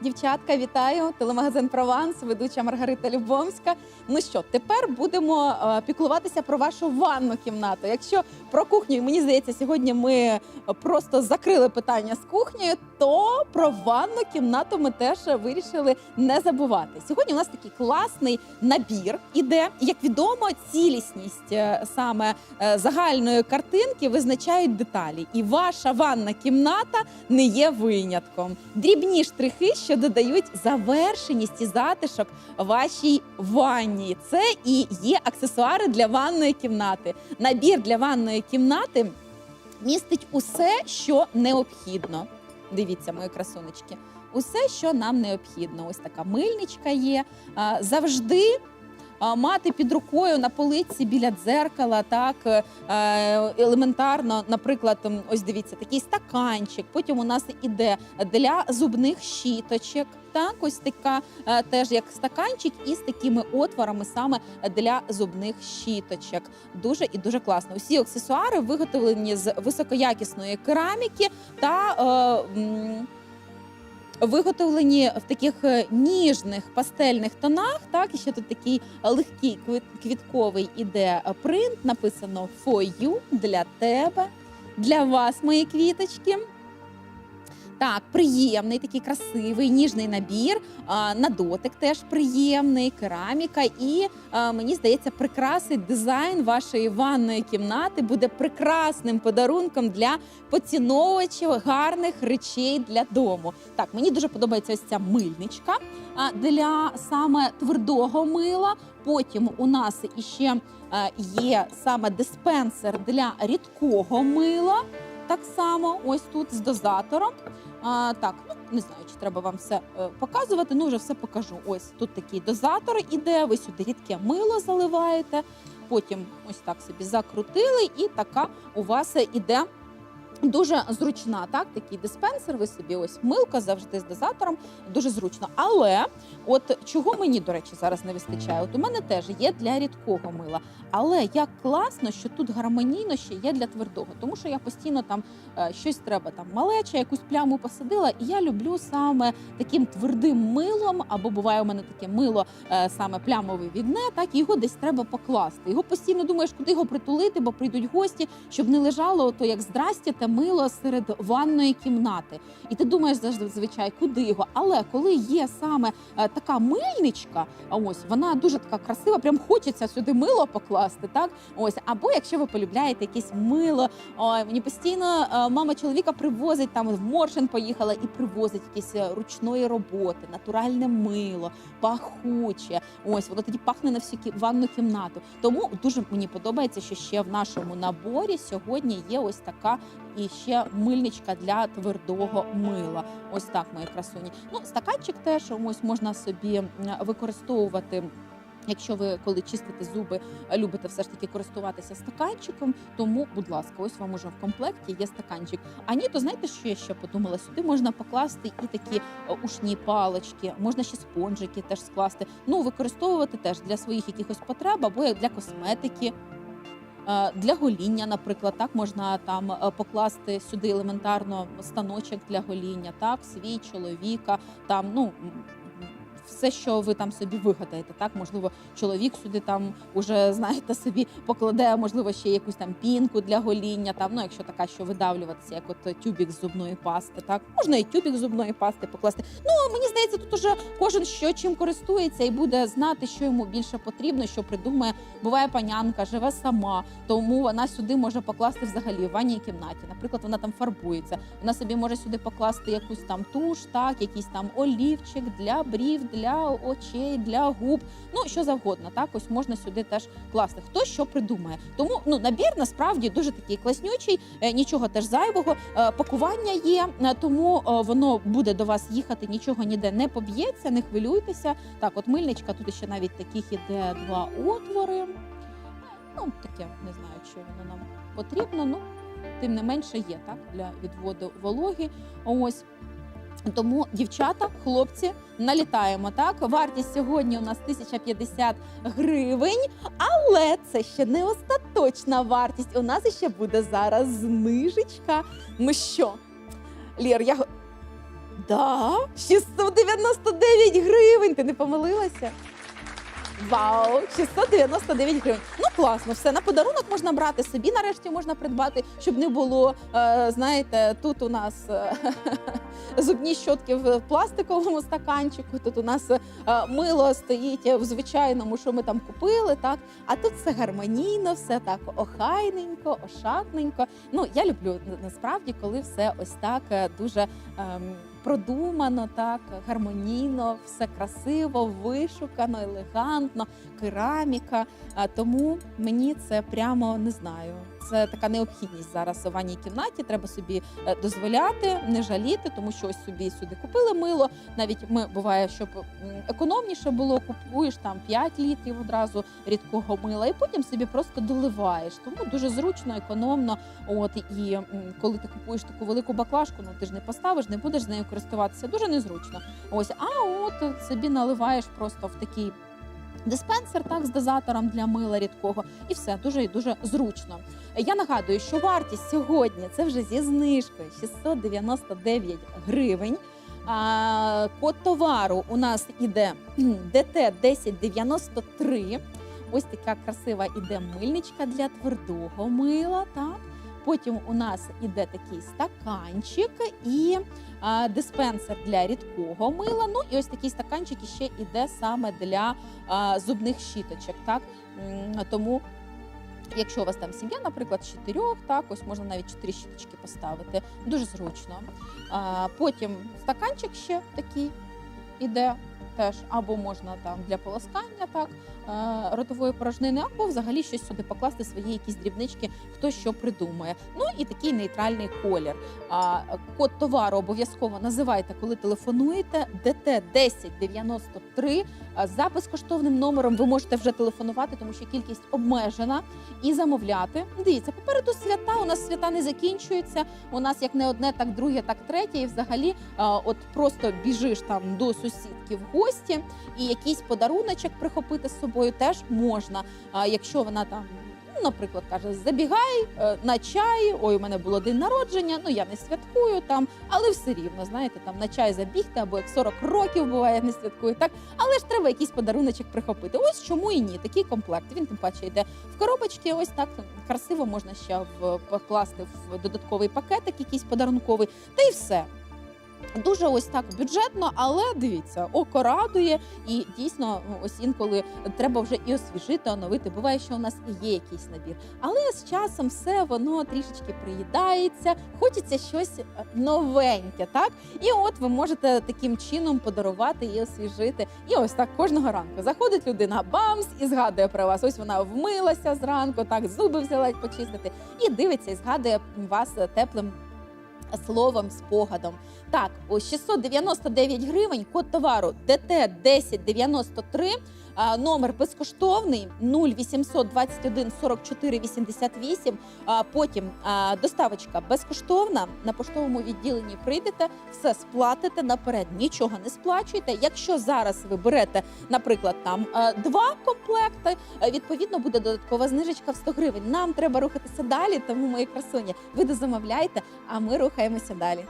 дівчатка, вітаю! Телемагазин Прованс, ведуча Маргарита Любомська. Ну що, тепер будемо е, піклуватися про вашу ванну кімнату. Якщо про кухню, мені здається, сьогодні ми просто закрили питання з кухнею, то про ванну кімнату ми теж вирішили не забувати. Сьогодні у нас такий класний набір іде. Як відомо, цілісність е, саме е, загальної картинки визначають деталі, і ваша ванна кімната не є винятком. Дрібні штрихи, що додають завершеність і затишок вашій ванні. Це і є аксесуари для ванної кімнати. Набір для ванної кімнати містить усе, що необхідно. Дивіться, мої красунечки. Усе, що нам необхідно. Ось така мильничка є. Завжди мати під рукою на полиці біля дзеркала, так е, елементарно, наприклад, ось дивіться, такий стаканчик. Потім у нас іде для зубних щіточок. Так, ось така е, теж як стаканчик із такими отворами саме для зубних щіточок. Дуже і дуже класно. Усі аксесуари виготовлені з високоякісної кераміки та е, виготовлені в таких е, ніжних пастельних тонах. Так, і ще тут такий легкий квітковий іде принт. Написано «For you» для тебе, для вас, мої квіточки. Так, приємний, такий красивий, ніжний набір. А, на дотик теж приємний, кераміка. І мені здається, прикрасить дизайн вашої ванної кімнати буде прекрасним подарунком для поціновувачів гарних речей для дому. Так, мені дуже подобається ось ця мильничка а, для саме твердого мила. Потім у нас іще є саме диспенсер для рідкого мила. Так само, ось тут з дозатором. А, так, ну не знаю, чи треба вам все е, показувати. Ну вже все покажу. Ось тут такий дозатор іде. Ви сюди рідке мило заливаєте. Потім ось так собі закрутили, і така у вас іде. Дуже зручна, так, такий диспенсер. Ви собі ось милка завжди з дозатором, дуже зручно. Але от чого мені, до речі, зараз не вистачає? От у мене теж є для рідкого мила. Але як класно, що тут гармонійно ще є для твердого, тому що я постійно там е, щось треба там малеча, якусь пляму посадила, і я люблю саме таким твердим милом, або буває у мене таке мило е, саме плямове відне, так його десь треба покласти. Його постійно думаєш, куди його притулити, бо прийдуть гості, щоб не лежало то як здрастя мило серед ванної кімнати. І ти думаєш зазвичай, куди його. Але коли є саме е, така мильничка, ось вона дуже така красива, прям хочеться сюди мило покласти. Так, ось або якщо ви полюбляєте якесь мило, ой, мені постійно е, мама чоловіка привозить там в Моршин поїхала і привозить якісь е, ручної роботи, натуральне мило, пахуче. Ось воно тоді пахне на всю ванну кімнату. Тому дуже мені подобається, що ще в нашому наборі сьогодні є ось така і ще мильничка для твердого мила. Ось так, мої красуні. Ну, стаканчик теж ось можна собі використовувати. Якщо ви коли чистите зуби, любите все ж таки користуватися стаканчиком, тому, будь ласка, ось вам уже в комплекті є стаканчик. А ні, то знаєте, що я ще подумала? Сюди можна покласти і такі е, ушні палички, можна ще спонжики теж скласти. Ну, використовувати теж для своїх якихось потреб або для косметики. Е, Для гоління, наприклад, так можна там е, покласти сюди елементарно станочок для гоління, так, свій чоловіка, там ну. Все, що ви там собі вигадаєте, так можливо, чоловік сюди там уже знаєте собі покладе, можливо, ще якусь там пінку для гоління. Там ну, якщо така, що видавлюватися, як от тюбік з зубної пасти, так можна і тюбік зубної пасти покласти. Ну мені здається, тут уже кожен що чим користується і буде знати, що йому більше потрібно, що придумає. Буває панянка, живе сама, тому вона сюди може покласти взагалі в ванній кімнаті. Наприклад, вона там фарбується. Вона собі може сюди покласти якусь там туш, так, якийсь там олівчик для брів, для очей, для губ. Ну що завгодно. Так, ось можна сюди теж класти. Хто що придумає. Тому ну набір насправді дуже такий класнючий, е, нічого теж зайвого. Е, Пакування є, е, тому воно буде до вас їхати, нічого ніде не поб'ється, не хвилюйтеся. Так, от мильничка, тут ще навіть таких іде два отвори. Ну, таке не знаю, чи воно нам потрібно. Ну, тим не менше є так для відводу вологи. Ось. Тому дівчата, хлопці, налітаємо. Так, вартість сьогодні у нас 1050 гривень, але це ще не остаточна вартість. У нас ще буде зараз знижечка. Ну що, Лір, я Да, 699 гривень. Ти не помилилася? Вау, 699 гривень. Ну класно, все на подарунок можна брати собі. Нарешті можна придбати, щоб не було. Е, знаєте, тут у нас е, зубні щотки в пластиковому стаканчику. Тут у нас е, мило стоїть в звичайному, що ми там купили. Так, а тут все гармонійно, все так охайненько, ошатненько. Ну я люблю насправді, коли все ось так дуже. ем, Продумано, так гармонійно, все красиво, вишукано, елегантно, кераміка. Тому мені це прямо не знаю. Це така необхідність зараз у ванній кімнаті. Треба собі е, дозволяти, не жаліти, тому що ось собі сюди купили мило. Навіть ми буває, щоб економніше було, купуєш там 5 літрів одразу рідкого мила, і потім собі просто доливаєш. Тому дуже зручно, економно. От і коли ти купуєш таку велику баклажку, ну ти ж не поставиш, не будеш з нею користуватися. Дуже незручно. Ось, а от собі наливаєш просто в такий. Диспенсер так з дозатором для мила рідкого, і все дуже і дуже зручно. Я нагадую, що вартість сьогодні це вже зі знижкою 699 гривень. А, код товару у нас іде ДТ 1093. Ось така красива іде мильничка для твердого мила. Так. Потім у нас іде такий стаканчик і а, диспенсер для рідкого мила. Ну і ось такий стаканчик ще іде саме для а, зубних щіточок. Так тому. Якщо у вас там сім'я, наприклад, з чотирьох, так ось можна навіть чотири щіточки поставити. Дуже зручно. А, потім стаканчик ще такий іде теж, або можна там для полоскання, так е, ротової порожнини, або взагалі щось сюди покласти свої якісь дрібнички, хто що придумає. Ну і такий нейтральний колір. Код товару обов'язково називайте, коли телефонуєте. ДТ 1093. А За безкоштовним номером ви можете вже телефонувати, тому що кількість обмежена і замовляти. Дивіться, попереду свята. У нас свята не закінчуються. У нас як не одне, так друге, так третє. І взагалі, от просто біжиш там до сусідки в гості, і якийсь подаруночок прихопити з собою теж можна. А якщо вона там. ну, Наприклад, каже, забігай е, на чай. Ой, у мене було день народження. Ну я не святкую там, але все рівно, знаєте, там на чай забігти, або як 40 років буває, не святкую. Так, але ж треба якийсь подаруночок прихопити. Ось чому і ні. Такий комплект. Він тим паче йде в коробочки. Ось так красиво можна ще в покласти в додатковий пакетик, якийсь подарунковий, та й все. Дуже ось так бюджетно, але дивіться, око радує, і дійсно ну, ось інколи треба вже і освіжити, оновити. Буває, що у нас і є якийсь набір. Але з часом все воно трішечки приїдається, хочеться щось е, новеньке, так? І от ви можете таким чином подарувати і освіжити. І ось так кожного ранку заходить людина, бамс, і згадує про вас. Ось вона вмилася зранку, так зуби взяла почистити, і дивиться, і згадує вас теплим. Словом, спогадом. Так, ось 699 гривень, код товару ДТ 1093, а, номер безкоштовний 0800 21 44 88. А, потім доставочка безкоштовна. На поштовому відділенні прийдете, все сплатите наперед, нічого не сплачуєте. Якщо зараз ви берете, наприклад, там два комплекти, відповідно буде додаткова знижечка в 100 гривень. Нам треба рухатися далі, тому мої красуні, ви дозамовляйте, а ми рухаємося далі.